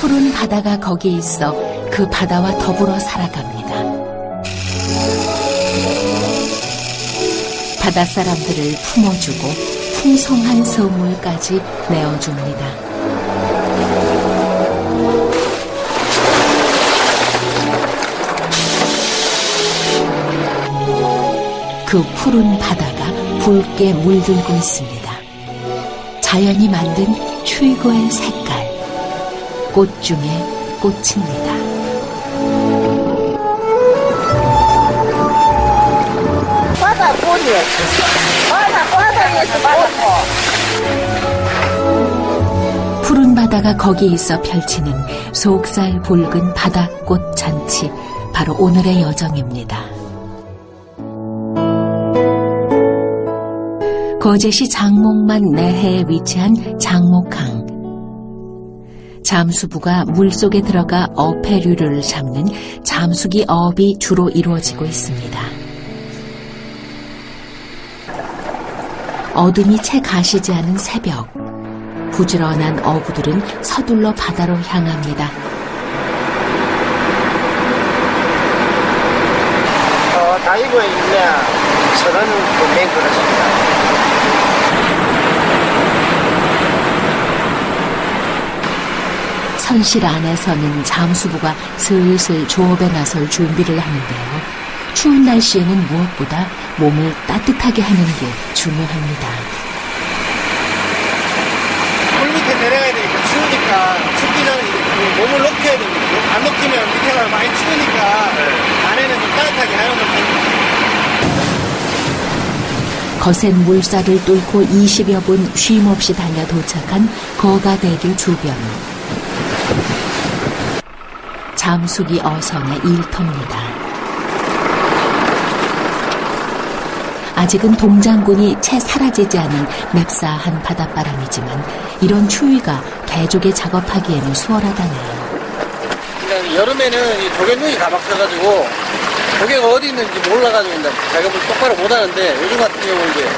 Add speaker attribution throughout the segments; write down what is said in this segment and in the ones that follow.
Speaker 1: 푸른 바다가 거기에 있어 그 바다와 더불어 살아갑니다. 바다 사람들을 품어주고 풍성한 선물까지 내어줍니다. 그 푸른 바다가 붉게 물들고 있습니다. 자연이 만든 최고의 색깔, 꽃 중에 꽃입니다.
Speaker 2: 바다 꽃이 바다 바다에서 바다
Speaker 1: 푸른 바다가 거기에 있어 펼치는 속살 붉은 바다꽃 잔치, 바로 오늘의 여정입니다. 거제시 장목만 내해에 위치한 장목항. 잠수부가 물속에 들어가 어패류를 잡는 잠수기 어업이 주로 이루어지고 있습니다. 어둠이 채 가시지 않은 새벽. 부지런한 어부들은 서둘러 바다로 향합니다.
Speaker 3: 어, 다이버 있네. 서른 분명 그렇습니다.
Speaker 1: 선실 안에서는 잠수부가 슬슬 조업에 나설 준비를 하는데요. 추운 날씨에는 무엇보다 몸을 따뜻하게 하는 게 중요합니다.
Speaker 3: 물 밑에 내려가야 되니까 추우니까 춥기 전에 이 몸을 녹여야 됩니다. 안 녹이면 밑에가 많이 추우니까 안에는 좀 따뜻하게 하는 걸 됩니다.
Speaker 1: 거센 물살을 뚫고 20여 분 쉼없이 달려 도착한 거가대교 주변. 잠수기 어선의 일터입니다. 아직은 동장군이 채 사라지지 않은 맵싸한 바닷바람이지만 이런 추위가 개족에 작업하기에는 수월하다네요.
Speaker 3: 여름에는 이 조개눈이 가박혀가지고 조개가 어디 있는지 몰라가지고 이제 작업을 똑바로 못하는데 요즘 같은 경우는 이제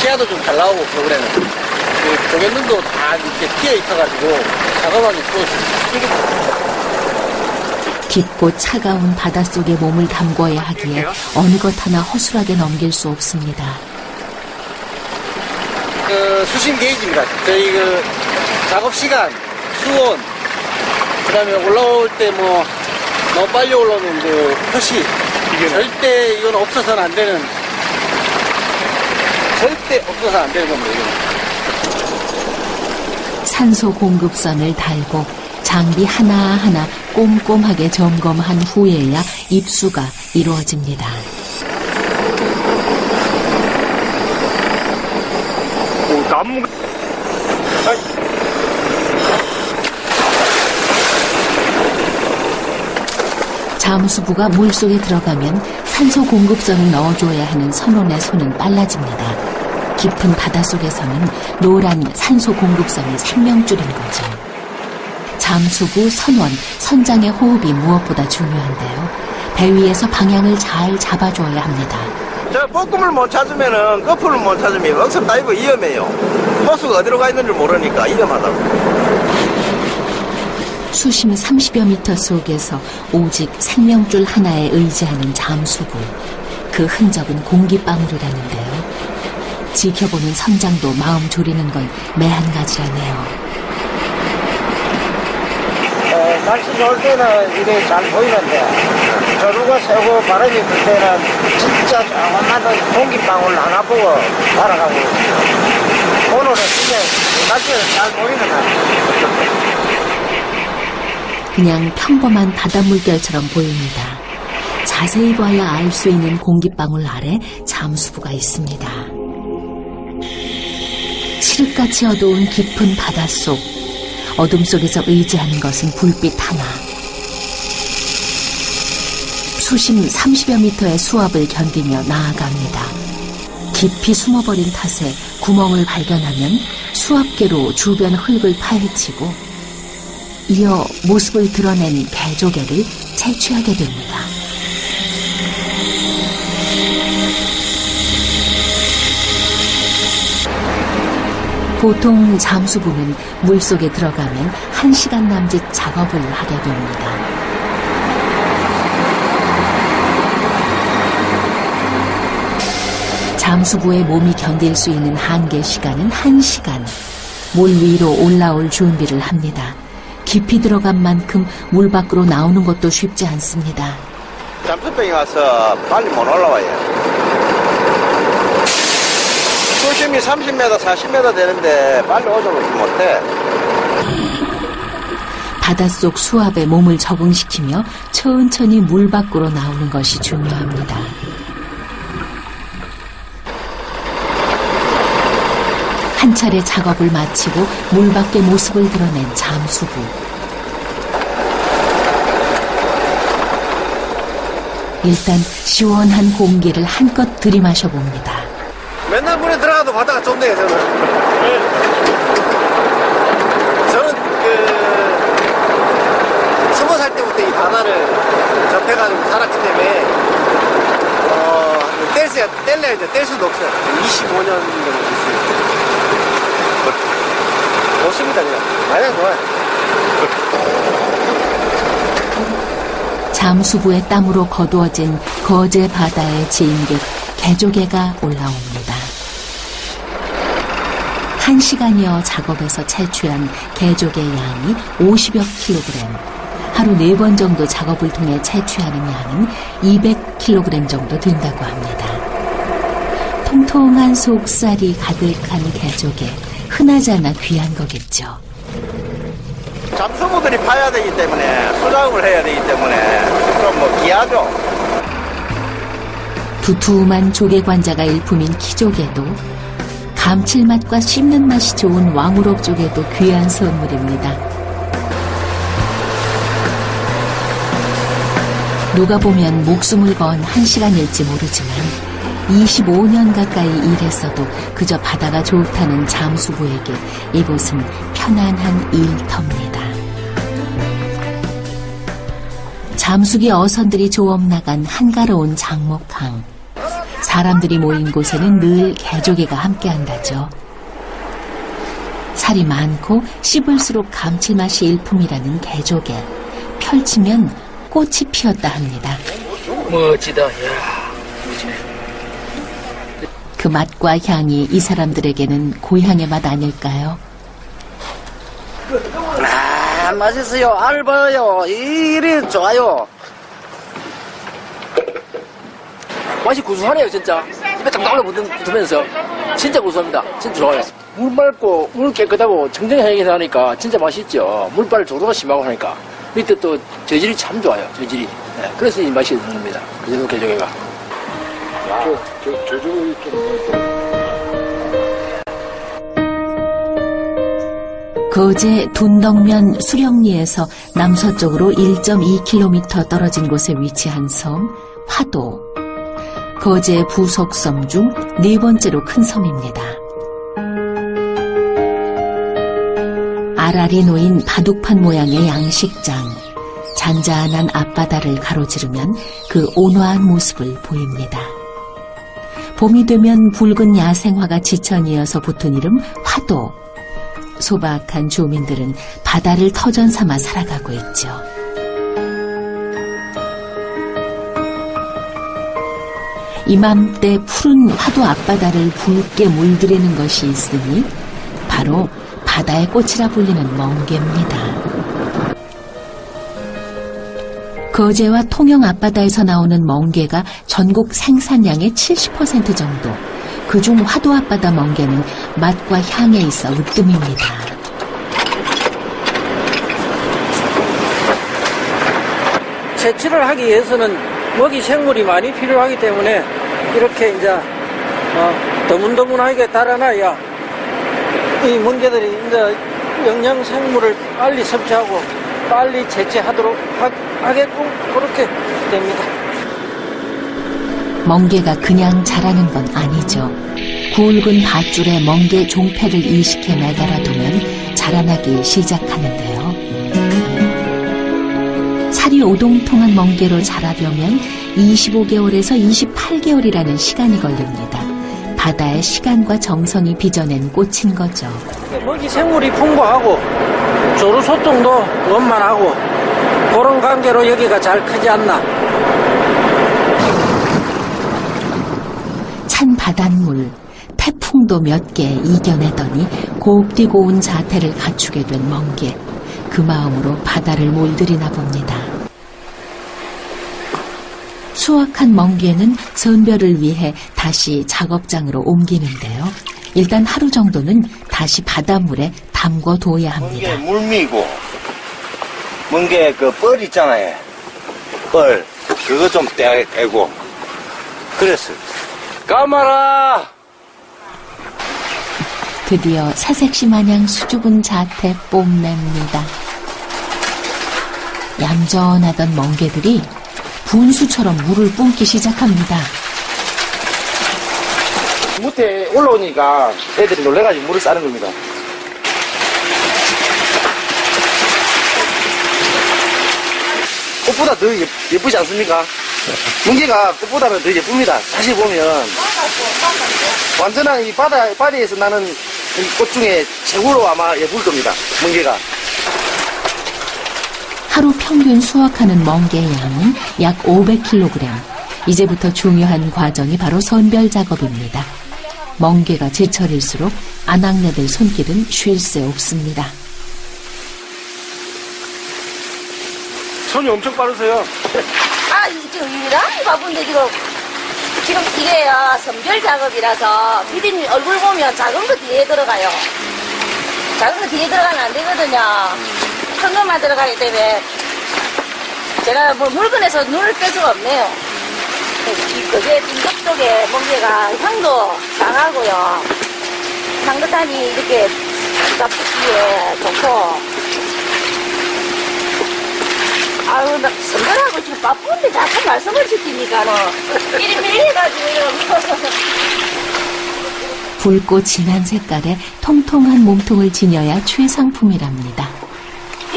Speaker 3: 시야도 좀 잘 나오고 겨울에는 그 조개눈도 다 이렇게 튀어 있어가지고 작업하기 좋습니다.
Speaker 1: 깊고 차가운 바닷속에 몸을 담궈야 하기에 어느 것 하나 허술하게 넘길 수 없습니다.
Speaker 3: 그 수심 게이지입니다. 저희 그 작업 시간, 수온, 그 다음에 올라올 때 뭐 너무 빨리 올라오면 그 표시. 절대 이건 없어서는 안 되는, 절대 없어서는 안 되는 겁니다.
Speaker 1: 산소 공급선을 달고 장비 하나하나 꼼꼼하게 점검한 후에야 입수가 이루어집니다.
Speaker 4: 오, 나무
Speaker 1: 잠수부가 물속에 들어가면 산소 공급선을 넣어줘야 하는 선원의 손은 빨라집니다. 깊은 바닷속에서는 노란 산소 공급선이 생명줄인 거죠. 잠수부, 선원, 선장의 호흡이 무엇보다 중요한데요. 배 위에서 방향을 잘 잡아줘야 합니다.
Speaker 5: 저 볶음을 못 찾으면은 거풀을 못 찾으면 억선 다이브 위험해요. 호수가 어디로 가 있는지 모르니까 위험하다고.
Speaker 1: 수심 30여 미터 속에서 오직 생명줄 하나에 의지하는 잠수부. 그 흔적은 공기방울이라는데요. 지켜보는 선장도 마음 졸이는 건 매한 가지라네요.
Speaker 3: 어, 날씨 좋을 때는 이게 잘 보이는데, 조류가 세고 바람이 불 때는 진짜 조금만 공기방울 하나 보고 날아가고 있어요. 오늘은 진짜 날씨가 잘 보이는 날.
Speaker 1: 그냥 평범한 바닷물결처럼 보입니다. 자세히 봐야 알 수 있는 공기방울 아래 잠수부가 있습니다. 칠흑같이 어두운 깊은 바닷속. 어둠 속에서 의지하는 것은 불빛 하나. 수심 30여 미터의 수압을 견디며 나아갑니다. 깊이 숨어버린 탓에 구멍을 발견하면 수압계로 주변 흙을 파헤치고 이어 모습을 드러낸 개조개를 채취하게 됩니다. 보통 잠수부는 물속에 들어가면 한시간 남짓 작업을 하게 됩니다. 잠수부의 몸이 견딜 수 있는 한계 시간은 한시간물 위로 올라올 준비를 합니다. 깊이 들어간 만큼 물 밖으로 나오는 것도 쉽지 않습니다.
Speaker 5: 잠수병이 와서 빨리 못 올라와요. 수심이 30m, 40m 되는데 빨리 오져보지 못해.
Speaker 1: 바닷속 수압에 몸을 적응시키며 천천히 물 밖으로 나오는 것이 중요합니다. 한 차례 작업을 마치고 물 밖의 모습을 드러낸 잠수부. 일단 시원한 공기를 한껏 들이마셔 봅니다.
Speaker 3: 맨날 물에 들어가도 바다가 좋네요, 저는. 저는 그, 스무 살 때부터 이 바다를 접해가지고 살았기 때문에, 어, 뗄 수, 뗄래야 이제 뗄 수도 없어요. 25년 정도 됐어요. 좋습니다, 그냥. 마냥 좋아요.
Speaker 1: 잠수부의 땀으로 거두어진 거제 바다의 진객 개조개가 올라옵니다. 한 시간여 작업에서 채취한 개조개 양이 50여 킬로그램. 하루 네번 정도 작업을 통해 채취하는 양은 200킬로그램 정도 된다고 합니다. 통통한 속살이 가득한 개조개. 흔하지 않아 귀한 거겠죠.
Speaker 5: 잠수부들이 파야 되기 때문에, 수작업을 해야 되기 때문에, 좀 뭐, 귀하죠.
Speaker 1: 두툼한 조개 관자가 일품인 키조개도 감칠맛과 씹는 맛이 좋은 왕우럭 조개도 귀한 선물입니다. 누가 보면 목숨을 건 한 시간일지 모르지만 25년 가까이 일했어도 그저 바다가 좋다는 잠수부에게 이곳은 편안한 일터입니다. 잠수기 어선들이 조업 나간 한가로운 장목항. 사람들이 모인 곳에는 늘 개조개가 함께한다죠. 살이 많고 씹을수록 감칠맛이 일품이라는 개조개. 펼치면 꽃이 피었다 합니다.
Speaker 6: 멋지다. 야.
Speaker 1: 그 맛과 향이 이 사람들에게는 고향의 맛 아닐까요?
Speaker 6: 아, 맛있어요. 알바요. 이리 좋아요. 맛이 구수하네요, 진짜. 입에 딱 나올라 붙으면서. 진짜 구수합니다. 진짜 좋아요. 물 맑고, 물 깨끗하고, 청정해서 하니까 진짜 맛있죠. 물빨 조도가 심하고 하니까. 밑에 또 저질이 참 좋아요, 저질이. 네, 그래서 이 맛이 드는 겁니다. 그 정도 개조개가.
Speaker 1: 거제 둔덕면 수령리에서 남서쪽으로 1.2km 떨어진 곳에 위치한 섬 화도. 거제 부속섬 중 네 번째로 큰 섬입니다. 알알이 놓인 바둑판 모양의 양식장. 잔잔한 앞바다를 가로지르면 그 온화한 모습을 보입니다. 봄이 되면 붉은 야생화가 지천이어서 붙은 이름 화도. 소박한 주민들은 바다를 터전 삼아 살아가고 있죠. 이맘때 푸른 화도 앞바다를 붉게 물들이는 것이 있으니 바로 바다의 꽃이라 불리는 멍게입니다. 거제와 통영 앞바다에서 나오는 멍게가 전국 생산량의 70% 정도. 그중 화도 앞바다 멍게는 맛과 향에 있어 으뜸입니다.
Speaker 7: 채취를 하기 위해서는 먹이 생물이 많이 필요하기 때문에 이렇게 이제 어, 더문더문하게 달아놔야 이 멍게들이 이제 영양 생물을 빨리 섭취하고 빨리 채취하도록 하, 하게끔 그렇게 됩니다.
Speaker 1: 멍게가 그냥 자라는 건 아니죠. 굵은 밧줄에 멍게 종패를 이식해 매달아 두면 자라나기 시작하는데요. 살이 오동통한 멍게로 자라려면 25개월에서 28개월이라는 시간이 걸립니다. 바다의 시간과 정성이 빚어낸 꽃인 거죠.
Speaker 7: 먹이 생물이 풍부하고 조루 소통도 원만하고 그런 관계로 여기가 잘 크지 않나.
Speaker 1: 찬 바닷물, 태풍도 몇 개 이겨내더니 곱디고 온 자태를 갖추게 된 멍게. 그 마음으로 바다를 몰들이나 봅니다. 수확한 멍게는 선별을 위해 다시 작업장으로 옮기는데요. 일단 하루 정도는 다시 바닷물에 담궈둬야 합니다.
Speaker 5: 멍게 물미고 멍게 그 뻘 있잖아요 뻘 그거 좀 떼, 떼고 그랬어요 까마라
Speaker 1: 드디어 새색시 마냥 수줍은 자태 뽐냅니다. 얌전하던 멍게들이 분수처럼 물을 뿜기 시작합니다.
Speaker 6: 무태 올라오니까 애들이 놀래가지고 물을 싸는 겁니다. 꽃보다 더 예, 예쁘지 않습니까? 뭉게가 꽃보다는 더 예쁩니다. 다시 보면 완전한 이 바다 바다에서 나는 이꽃 중에 최고로 아마 예쁠 겁니다. 뭉게가.
Speaker 1: 하루 평균 수확하는 멍게 양은 약 500kg. 이제부터 중요한 과정이 바로 선별 작업입니다. 멍게가 제철일수록 아낙네들 손길은 쉴 새 없습니다.
Speaker 4: 손이 엄청 빠르세요.
Speaker 2: 아, 이 지금 유일하게 바쁜데 지금 지금 이게요 선별 작업이라서 피디님 얼굴 보면 작은 거 뒤에 들어가요. 작은 거 뒤에 들어가면 안 되거든요. 큰 것만 들어가기 때문에 제가 뭐 물건에서 눈을 뺄 수가 없네요. 이 그게 빈적 쪽에 멍게가 향도 강하고요. 향긋하니 이렇게 잡수기에 좋고 아유, 나 선별하고 지금 바쁜데 자꾸 말씀을 시키니까는 이리 밀려가지고 이러면.
Speaker 1: 붉고 진한 색깔의 통통한 몸통을 지녀야 최상품이랍니다.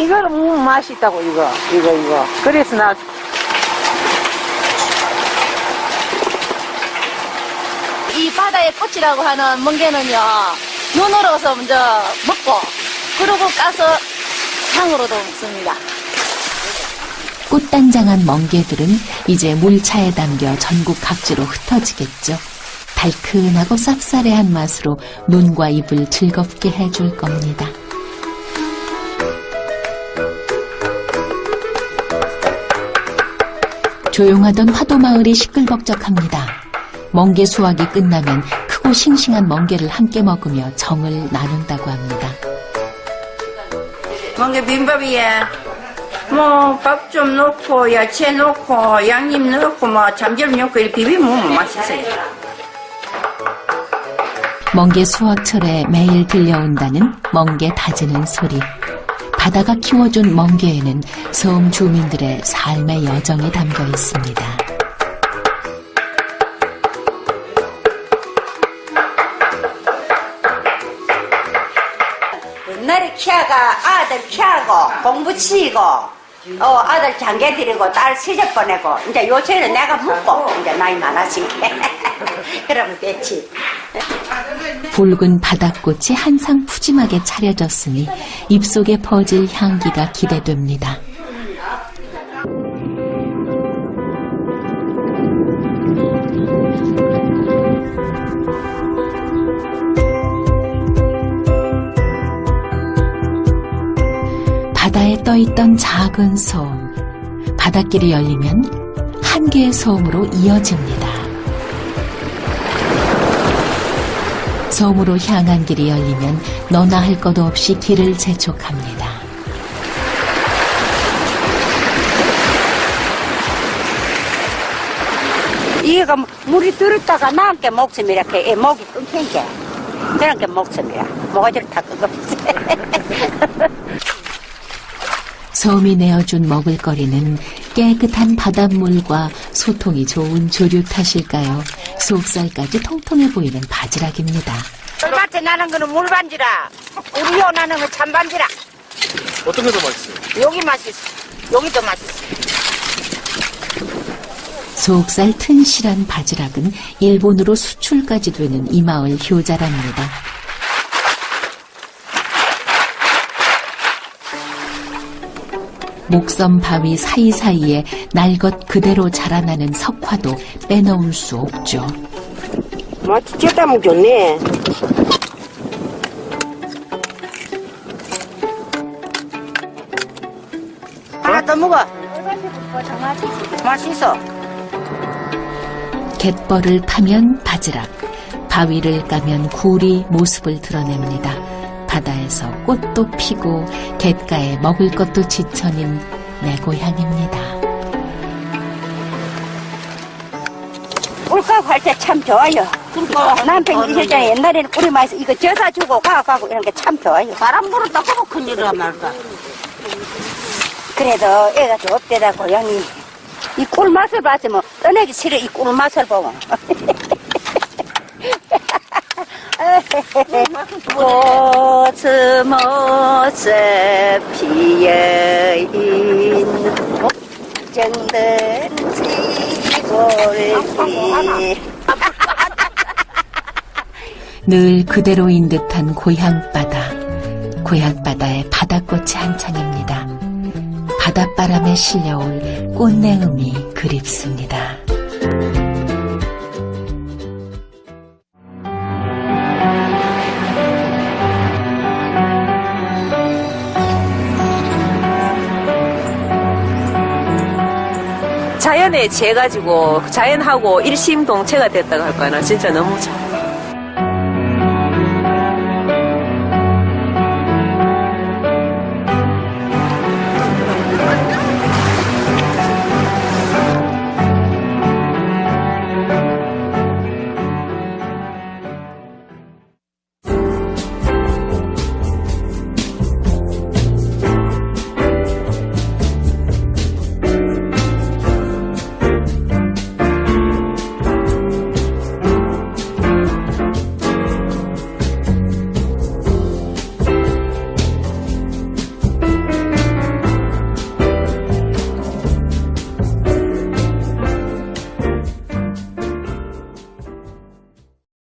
Speaker 2: 이거는 무 맛있다고, 이거. 이거, 이거. 그래서 나. 이 바다의 꽃이라고 하는 멍게는요, 눈으로서 먼저 먹고, 그러고 까서 향으로도 먹습니다.
Speaker 1: 꽃단장한 멍게들은 이제 물차에 담겨 전국 각지로 흩어지겠죠. 달큰하고 쌉싸래한 맛으로 눈과 입을 즐겁게 해줄 겁니다. 조용하던 화도마을이 시끌벅적합니다. 멍게 수확이 끝나면 크고 싱싱한 멍게를 함께 먹으며 정을 나눈다고 합니다.
Speaker 8: 멍게 비빔밥이에 뭐밥 좀 넣고 야채 넣고 양념 넣고 뭐 참기름 넣고 이렇게 비비면 맛있어요.
Speaker 1: 멍게 수확철에 매일 들려온다는 멍게 다지는 소리. 바다가 키워준 멍게에는 섬 주민들의 삶의 여정이 담겨 있습니다.
Speaker 9: 옛날에 키아가 아들 키하고 공부 치고 어 아들 장계 드리고 딸 시집 보내고 이제 요새는 내가 묻고 이제 나이 많아지게 그러면 됐지.
Speaker 1: 붉은 바닷꽃이 한상 푸짐하게 차려졌으니 입속에 퍼질 향기가 기대됩니다. 바다에 떠있던 작은 섬. 바닷길이 열리면 한 개의 섬으로 이어집니다. 섬으로 향한 길이 열리면 너나 할 것 없이 길을 재촉합니다.
Speaker 9: 이가 물이 들었다가 나한테 목숨 이렇게 이 목이 끊긴 게 그런 게 목숨이야. 모가지를 다 끊었지.
Speaker 1: 섬이 내어준 먹을거리는 깨끗한 바닷물과 소통이 좋은 조류 탓일까요? 속살까지 통통해 보이는 바지락입니다.
Speaker 9: 밭에 나는 거는 물반지라. 우리 요 나는 거 찬반지라.
Speaker 4: 어떤 게 더 맛있어요?
Speaker 9: 여기 맛있어. 여기도 맛있어.
Speaker 1: 속살 튼실한 바지락은 일본으로 수출까지 되는 이 마을 효자랍니다. 목섬 바위 사이사이에 날 것 그대로 자라나는 석화도 빼놓을 수 없죠.
Speaker 9: 맛이 찌다면 좋네. 하나 더 먹어. 맛있어.
Speaker 1: 갯벌을 파면 바지락, 바위를 까면 굴이 모습을 드러냅니다. 바다에서 꽃도 피고 갯가에 먹을 것도 지천인 내 고향입니다.
Speaker 9: 꿀값 할때 참 좋아요. 남편 있을 때 옛날에는 우리 마에서 이거 져사 주고 가가고 이런 게 참 좋아요.
Speaker 2: 바람 불었다 하고 큰일이란 말까.
Speaker 9: 그래도 애가 좀 없대다 고양이. 이 꿀맛을 봤으면 떠나기 싫어 이 꿀맛을 보고. 코스모스 피어있는 정든 시골길
Speaker 1: 늘 그대로인 듯한 고향바다. 고향바다의 바다꽃이 한창입니다. 바닷바람에 실려올 꽃내음이 그립습니다.
Speaker 10: 자연에 취해가지고 자연하고 일심동체가 됐다고 할까나 진짜 너무 좋아.